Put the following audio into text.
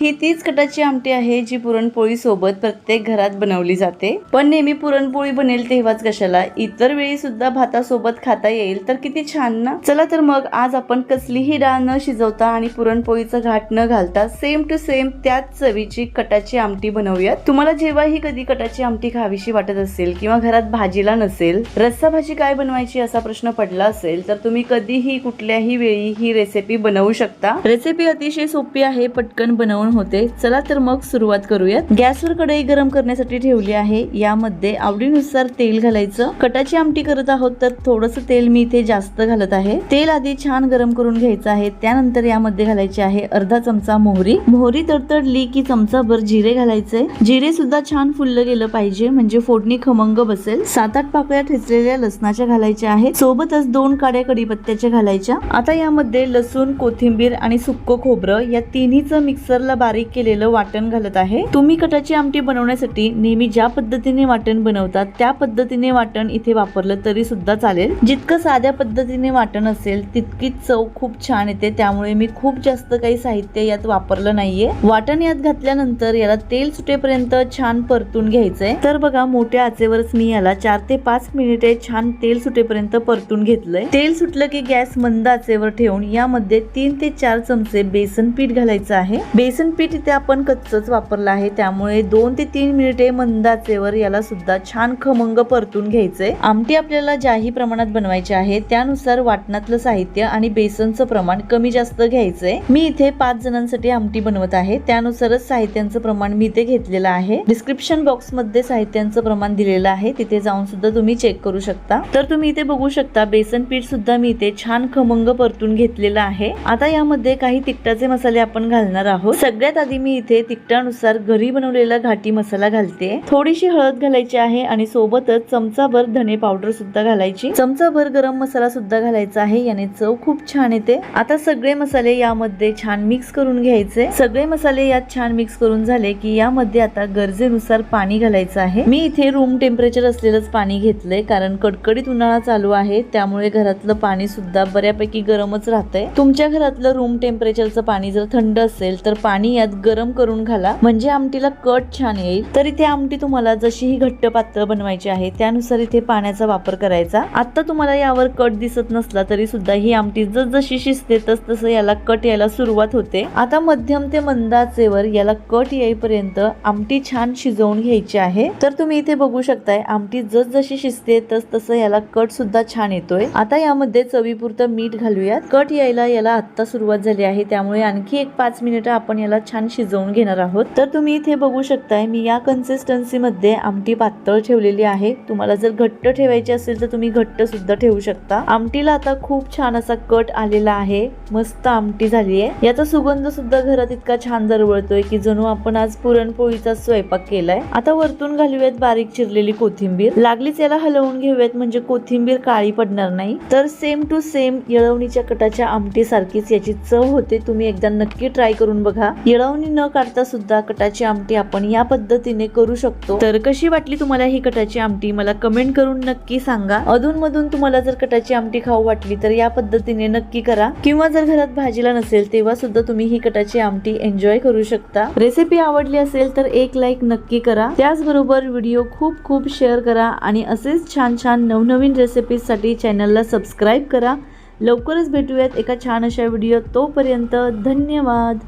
ही तीच कटाची आमटी आहे जी पुरणपोळीसोबत प्रत्येक घरात बनवली जाते. पण नेहमी पुरणपोळी बनेल तेव्हाच कशाला? इतर वेळी सुद्धा भातासोबत खाता येईल तर किती छान ना? चला तर मग आज आपण कसलीही डाळ न शिजवता आणि पुरणपोळीचं घाट न घालता सेम टू सेम त्याच चवीची कटाची आमटी बनवूयात. तुम्हाला जेव्हाही कधी कटाची आमटी खावीशी वाटत असेल किंवा घरात भाजीला नसेल रस्सा भाजी काय बनवायची असा प्रश्न पडला असेल तर तुम्ही कधीही कुठल्याही वेळी ही रेसिपी बनवू शकता. रेसिपी अतिशय सोपी आहे पटकन बनवून होते. चला तर मग सुरुवात करूयात. गॅसवर कढई गरम करण्यासाठी ठेवली आहे. यामध्ये आवडीनुसार तेल घालायचं. कटाची आमटी करत आहोत तर थोडस तेल मी इथे जास्त घालत आहे. तेल आधी छान गरम करून घ्यायचं आहे. त्यानंतर यामध्ये घालायची आहे अर्धा चमचा मोहरी. मोहरी तडतडली की चमचाभर जिरे घालायचे. जिरे सुद्धा छान फुललं गेलं पाहिजे म्हणजे फोडणी खमंग बसेल. सात आठ पाकळ्या ठेचलेल्या लसणाच्या घालायच्या आहेत. सोबतच दोन काड्या कडीपत्त्याच्या घालायच्या. आता यामध्ये लसूण कोथिंबीर आणि सुक्क खोबरं या तिन्हीचं मिक्सरला बारीक केलेलं वाटण घालत आहे. तुम्ही कटाची आमटी बनवण्यासाठी नेहमी ज्या पद्धतीने वाटण बनवतात त्या पद्धतीने वाटण इथे वापरलं तरी सुद्धा चालेल. जितकं साध्या पद्धतीने वाटण असेल तितकी चव खूप छान येते. त्यामुळे मी खूप जास्त काही साहित्य यात वापरलं नाहीये. वाटण यात घातल्यानंतर याला तेल सुटेपर्यंत छान परतून घ्यायचंय. तर बघा मोठ्या आचेवरच मी याला चार ते पाच मिनिटे छान तेल सुटेपर्यंत परतून घेतलंय. तेल सुटलं की गॅस मंद आचेवर ठेवून यामध्ये तीन ते चार चमचे बेसन पीठ घालायचं आहे. बेसन पीठ इथे आपण कच्चच वापरलं आहे. त्यामुळे दोन ते तीन मिनिटे मंदाचेवर याला सुद्धा छान खमंग परतून घ्यायचंय. आमटी आपल्याला ज्याही प्रमाणात बनवायची आहे त्यानुसार वाटणातलं साहित्य आणि बेसनचं प्रमाण कमी जास्त घ्यायचंय. मी इथे पाच जणांसाठी आमटी बनवत आहे. त्यानुसारच साहित्यांचं प्रमाण मी इथे घेतलेलं आहे. डिस्क्रिप्शन बॉक्समध्ये साहित्यांचं प्रमाण दिलेलं आहे. तिथे जाऊन सुद्धा तुम्ही चेक करू शकता. तर तुम्ही इथे बघू शकता बेसन पीठ सुद्धा मी इथे छान खमंग परतून घेतलेलं आहे. आता यामध्ये काही तिखटाचे मसाले आपण घालणार आहोत. सगळ्यात आधी मी इथे तिखटानुसार घरी बनवलेला घाटी मसाला घालते. थोडीशी हळद घालायची आहे आणि सोबतच चमचाभर धने पावडर सुद्धा घालायची. चमचाभर गरम मसाला सुद्धा घालायचा आहे. याने चव खूप छान येते. आता सगळे मसाले यामध्ये छान मिक्स करून घ्यायचे. सगळे मसाले यात छान मिक्स करून झाले की यामध्ये आता गरजेनुसार पाणी घालायचं आहे. मी इथे रूम टेम्परेचर असलेलंच पाणी घेतलंय कारण कडकडीत उन्हाळा चालू आहे. त्यामुळे घरातलं पाणी सुद्धा बऱ्यापैकी गरमच राहतंय. तुमच्या घरातलं रूम टेम्परेचरचं पाणी जर थंड असेल तर पाणी यात गरम करून घाला. म्हणजे आमटीला कट छान येईल. तर इथे आमटी तुम्हाला जशीही घट्ट पातळ बनवायची आहे त्यानुसार इथे पाण्याचा वापर करायचा. आता तुम्हाला यावर कट दिसत नसला तरी सुद्धा ही आमटी जशी शिजते तस तसं याला कट यायला सुरुवात होते. आता मध्यम ते मंदाचेवर याला कट येईपर्यंत आमटी छान शिजवून घ्यायची आहे. तर तुम्ही इथे बघू शकताय आमटी जशी शिजते तस तसं याला कट सुद्धा छान येतोय. आता यामध्ये चवीपुरतं मीठ घालूयात. कट यायला याला आत्ता सुरुवात झाली आहे त्यामुळे आणखी एक पाच मिनिटं आपण पाण्याला छान शिजवून घेणार आहोत. तर तुम्ही इथे बघू शकताय मी या कन्सिस्टन्सीमध्ये आमटी पातळ ठेवलेली आहे. तुम्हाला जर घट्ट ठेवायची असेल तर तुम्ही घट्ट सुद्धा ठेवू शकता. आमटीला आता खूप छान असा कट आलेला आहे. मस्त आमटी झाली आहे याचा सुगंध सुद्धा घरात इतका छान दरवळतोय की जणू आपण आज पुरणपोळीचा स्वयंपाक केलाय. आता वरतून घालूयात बारीक चिरलेली कोथिंबीर. लागलीच याला हलवून घेऊयात म्हणजे कोथिंबीर काळी पडणार नाही. तर सेम टू सेम येळवणीच्या कटाच्या आमटी सारखीच याची चव होते. तुम्ही एकदा नक्की ट्राय करून बघा. येळवणी न काढता सुद्धा कटाची आमटी आपण या पद्धतीने करू शकतो. तर कशी वाटली तुम्हाला ही कटाची आमटी? मला कमेंट करून नक्की सांगा. अधूनमधून तुम्हाला जर कटाची आमटी खाऊ वाटली तर या पद्धतीने नक्की करा. किंवा जर घरात भाजीला नसेल तेव्हा सुद्धा तुम्ही ही कटाची आमटी एन्जॉय करू शकता. रेसिपी आवडली असेल तर एक लाईक नक्की करा. त्याचबरोबर व्हिडिओ खूप खूप शेअर करा आणि असेच छान छान नवनवीन रेसिपीजसाठी चॅनलला सबस्क्राईब करा. लवकरच भेटूयात एका छान अशा व्हिडिओ तोपर्यंत धन्यवाद.